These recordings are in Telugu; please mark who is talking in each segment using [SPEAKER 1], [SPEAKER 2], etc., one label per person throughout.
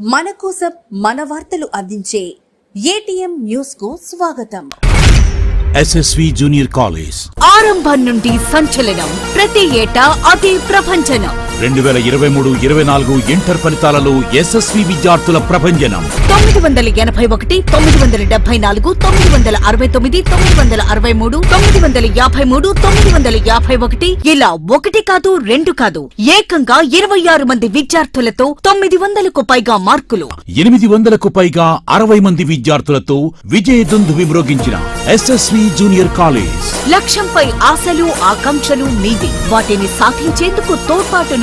[SPEAKER 1] మన కోసం మన వార్తలు అందించే ఏటీఎం న్యూస్కు స్వాగతం.
[SPEAKER 2] ఎస్ఎస్వి జూనియర్ కాలేజ్
[SPEAKER 3] ఆరంభం నుండి సంచలనం. ప్రతి ఏటా అదే ప్రభంజనం.
[SPEAKER 2] రెండు వేల ఇరవై మూడు ఇరవై నాలుగు ఇంటర్ ఫలితాలలో ఎస్ఎస్వి విద్యార్థుల ప్రభంజనం.
[SPEAKER 3] తొమ్మిది వందల ఎనభై ఒకటి తొమ్మిది వందల డెబ్బై నాలుగు తొమ్మిది వందల అరవై తొమ్మిది తొమ్మిది వందల అరవై మూడు తొమ్మిది వందల యాభై మూడు తొమ్మిది వందల యాభై ఒకటి. ఇలా ఒకటి కాదు రెండు కాదు. ఏకంగా ఇరవై ఆరు మంది విద్యార్థులతో తొమ్మిది వందలకు పైగా మార్కులు.
[SPEAKER 2] ఎనిమిది వందలకు పైగా అరవై మంది విద్యార్థులతో విజయ దుందు విమ్రోగించిన ఎస్ఎస్వి జూనియర్ కాలేజ్.
[SPEAKER 3] లక్ష్యంపై ఆశలు ఆకాంక్షలు మీది. వాటిని సాధించేందుకు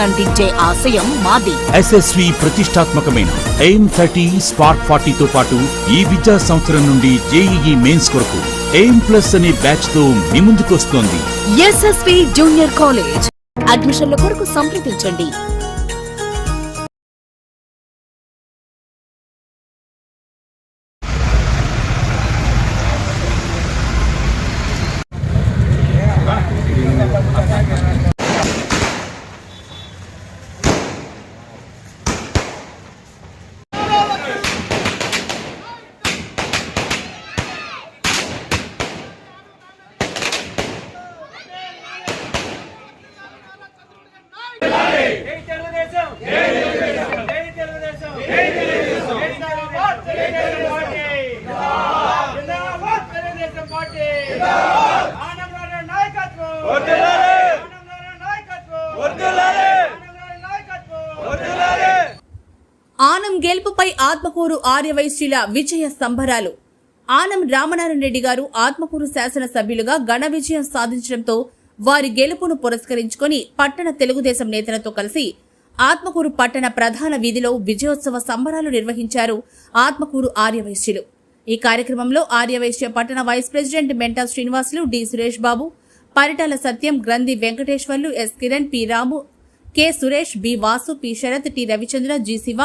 [SPEAKER 3] తోడ్పాటునందించే ఆశయం మాది.
[SPEAKER 2] ఎస్ఎస్వి ప్రతిష్టాత్మకమైన ఎయిమ్ థర్టీ స్పార్క్ ఫార్టీతో పాటు ఈ విద్యా సంవత్సరం నుండి జేఈఈ మెయిన్స్ కొరకు ఎయిమ్ ప్లస్ అనే బ్యాచ్తో మీ ముందుకొస్తోంది
[SPEAKER 3] ఎస్ఎస్పి జూనియర్ కాలేజ్. అడ్మిషన్ల కొరకు సంప్రదించండి
[SPEAKER 4] జై తెలుగుదేశం జై తెలుగుదేశం జై తెలుగుదేశం జై తెలుగుదేశం జై జిందాబాద్ తెలుగుదేశం పార్టీ జిందాబాద్ తెలుగుదేశం పార్టీ ఆనందరావు నాయకత్వం వర్ధిల్లాలి ఆనందరావు నాయకత్వం వర్ధిల్లాలి ఆనందరావు నాయకత్వం వర్ధిల్లాలి
[SPEAKER 1] ఆనం గెలుపుపై ఆత్మకూరు ఆర్యవైశ్యుల విజయ సంబరాలు. ఆనం రామనారాయణ రెడ్డి గారు ఆత్మకూరు శాసనసభ్యులుగా ఘన విజయం సాధించడంతో వారి గెలుపును పురస్కరించుకొని పట్టణ తెలుగుదేశం నేతలతో కలిసి ఆత్మకూరు పట్టణ ప్రధాన వీధిలో విజయోత్సవ సంబరాలు నిర్వహించారు ఆత్మకూరు ఆర్యవైశ్యులు. ఈ కార్యక్రమంలో ఆర్యవైశ్య పట్టణ vice president Menta Srinivasulu D Suresh Babu Paritala Satyam Granthi Venkateswarlu S Kiran P Ramu K Suresh B Vasu P Sarath T Ravichandra G Siva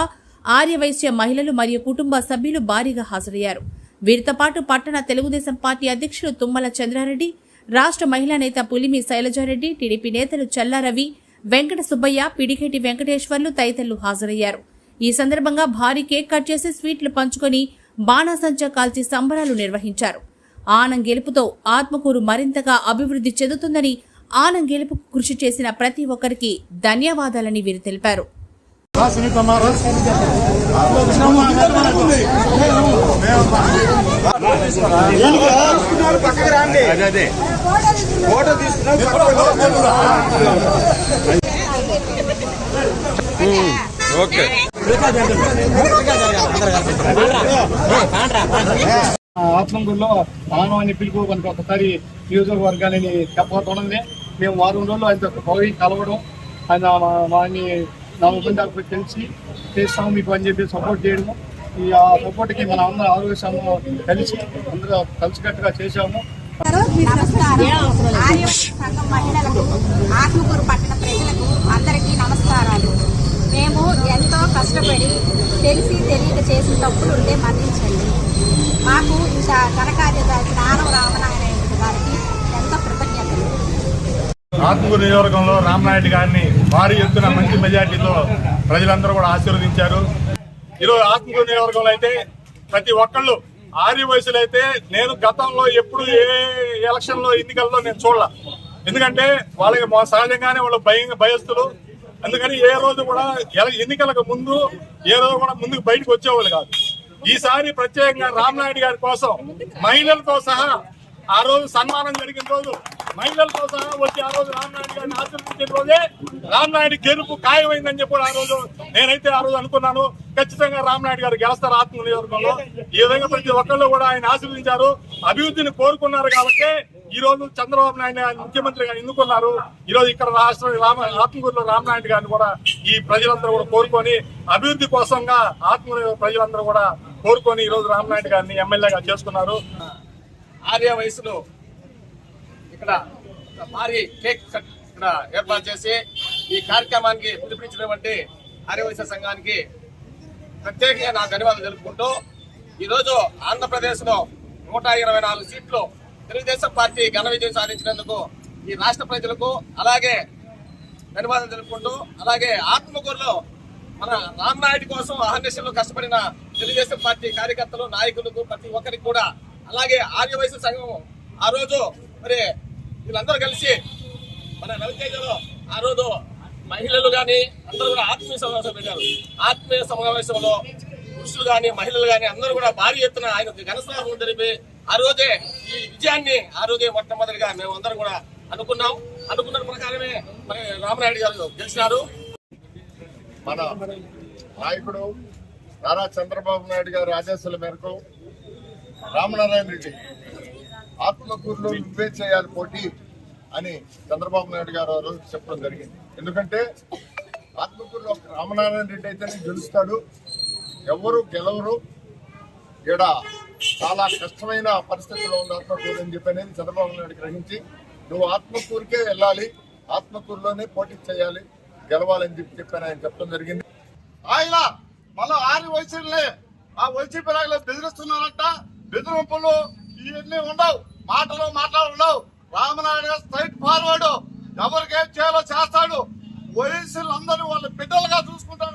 [SPEAKER 1] Arya Vysya మహిళలు మరియు కుటుంబ సభ్యులు భారీగా హాజరయ్యారు. వీరితో పాటు పట్టణ తెలుగుదేశం పార్టీ అధ్యక్షులు తుమ్మల చంద్రారెడ్డి రాష్ట్ర మహిళా నేత పులిమి శైలజారెడ్డి టీడీపీ నేతలు చల్లారవి వెంకట సుబ్బయ్య పిడికేటి వెంకటేశ్వర్లు తదితరులు హాజరయ్యారు. ఈ సందర్భంగా భారీ కేక్ కట్ చేసి స్వీట్లు పంచుకొని బాణాసంచా కాల్చి సంబరాలు నిర్వహించారు. ఆనం గెలుపుతో ఆత్మకూరు మరింతగా అభివృద్ధి చెందుతుందని ఆనం గెలుపుకు కృషి చేసిన ప్రతి ఒక్కరికి ధన్యవాదాలని వీరు తెలిపారు.
[SPEAKER 5] ఆత్మగుడిలో మానవాన్ని పిలుపు మనకి ఒకసారి నియోజకవర్గాన్ని చెప్పబోతున్నది మేము వారం రోజులు ఆయనతో పోయి కలవడం ఆయన మా- వారిని నా తెలిసి చేస్తాము మీకు అని చెప్పి సపోర్ట్ చేయడము. ఈ ఆ సపోర్ట్కి మనం అందరం ఆరోగ్యము కలిసి అందరూ కలిసికట్టుగా చేశాము.
[SPEAKER 6] సంఘం మహిళలకు ఆత్మకూరు పట్టణ ప్రజలకు అందరికీ నమస్కారాలు. మేము ఎంతో కష్టపడి తెలిసి తెలియక చేసిన తప్పులు ఉంటే మరణించండి మాకు ఇంత ఘనకార్యదర్శి జ్ఞానం రామనారాయణ గారికి ఎంతో కృతజ్ఞతలు
[SPEAKER 5] ఆత్మకూరు నియోజకవర్గంలో రామనాయుడు గారిని భారీ ఎత్తున మంచి మెజార్టీతో ప్రజలందరూ కూడా ఆశీర్వదించారు. ఈరోజు ఆత్మకూరు నియోజకవర్గంలో అయితే ప్రతి ఒక్కళ్ళు ఆర్య వయసులో అయితే నేను గతంలో ఎప్పుడు ఏ ఎలక్షన్లో ఎన్నికల్లో నేను చూడాల. ఎందుకంటే వాళ్ళకి సహజంగానే వాళ్ళు భయం భయస్తులు అందుకని ఏ రోజు కూడా ఎన్నికలకు ముందు ఏ రోజు కూడా ముందుకు బయటకు వచ్చేవాళ్ళు కాదు. ఈసారి ప్రత్యేకంగా రామనాయుడు గారి కోసం మహిళలతో సహా ఆ రోజు సన్మానం జరిగిన రోజు మహిళలతో సహా వచ్చి ఆ రోజు రామ్నాయుడు గారిని ఆశీర్వదించిన రోజే రామ్నాయుడు గెలుపు ఖాయమైందని చెప్పి ఆ రోజు నేనైతే ఆ రోజు అనుకున్నాను. ఖచ్చితంగా రామ్నాయుడు గారు గెలుస్తారు ఆత్మ నియోజకవర్గంలో ఈ విధంగా ప్రతి ఒక్కళ్ళు కూడా ఆయన ఆశీర్వదించారు. అభివృద్ధిని కోరుకున్నారు కాబట్టి ఈ రోజు చంద్రబాబు నాయుడు ముఖ్యమంత్రి గారు ఎన్నుకున్నారు. ఈ రోజు ఇక్కడ రాష్ట్ర రామ ఆత్మకూరులో రామనాయుడు గారిని కూడా ఈ ప్రజలందరూ కూడా కోరుకొని అభివృద్ధి కోసంగా ఆత్మకూరు ప్రజలందరూ కూడా కోరుకొని ఈ రోజు రామనాయుడు గారిని ఎమ్మెల్యేగా చేసుకున్నారు.
[SPEAKER 7] ఆర్య వయసులో ఇక్కడ భారీ కేక్ ఇక్కడ ఏర్పాటు చేసి ఈ కార్యక్రమానికి పిలుపునిచ్చినటువంటి ఆర్య సంఘానికి ప్రత్యేకంగా నా ధన్యవాదాలు తెలుపుకుంటూ ఈరోజు ఆంధ్రప్రదేశ్లో నూట ఇరవై నాలుగు సీట్లు తెలుగుదేశం పార్టీ ఘన విజయం సాధించినందుకు ఈ రాష్ట్ర ప్రజలకు అలాగే ధన్యవాదాలు తెలుపుకుంటూ అలాగే ఆత్మకూరులో మన రామ్నాయుడు కోసం అహర్నిశలు కష్టపడిన తెలుగుదేశం పార్టీ కార్యకర్తలు నాయకులకు ప్రతి ఒక్కరికి కూడా అలాగే ఆర్యవైశ్య సంఘం ఆ రోజు మరి వీళ్ళందరూ కలిసి మన రవితేజలో ఆ రోజు మహిళలు కానీ అందరూ కూడా ఆత్మీయ సమావేశం పెట్టారు. ఆత్మీయ సమావేశంలో పురుషులు కానీ మహిళలు కానీ అందరూ కూడా భారీ ఎత్తున ఆయన ఘనస్నామం జరిపి ఆ రోజే ఈ విజయాన్ని ఆ రోజే మొట్టమొదటిగా మేము అందరం కూడా అనుకున్నాం. అనుకున్న ప్రకారమే మరి రామనాయుడు గారు గెలిచినారు.
[SPEAKER 8] మన నాయకుడు నారా చంద్రబాబు నాయుడు గారి ఆదేశాల మేరకు రామనారాయణ రెడ్డి ఆత్మకూరులో నువ్వే చేయాలి పోటీ అని చంద్రబాబు నాయుడు గారు రోజు చెప్పడం జరిగింది. ఎందుకంటే ఆత్మకూరులో రామనారాయణ రెడ్డి అయితేనే గెలుస్తాడు. ఎవరు గెలవరు. ఈడ చాలా కష్టమైన పరిస్థితుల్లో ఉంది ఆత్మకూరు అని చెప్పి అనేది చంద్రబాబు నాయుడు గ్రహించి నువ్వు ఆత్మకూరుకే వెళ్ళాలి. ఆత్మకూరులోనే పోటీ చేయాలి. గెలవాలని చెప్పి చెప్పాను. ఆయన చెప్పడం జరిగింది. ఆయన మళ్ళీ ఆరు వయసులే ఆ వైసీపీ నాయకులు బెదిరిస్తున్నారంట. బెదిరింపులు ఇవన్నీ ఉండవు. మాటలు మాట్లాడున్నావు రామనాయుడు గారు స్ట్రైట్ ఫార్వర్డ్ ఎవరికేం చేయాలో చేస్తాడు. వయసులు అందరూ వాళ్ళ బిడ్డలుగా చూసుకుంటారు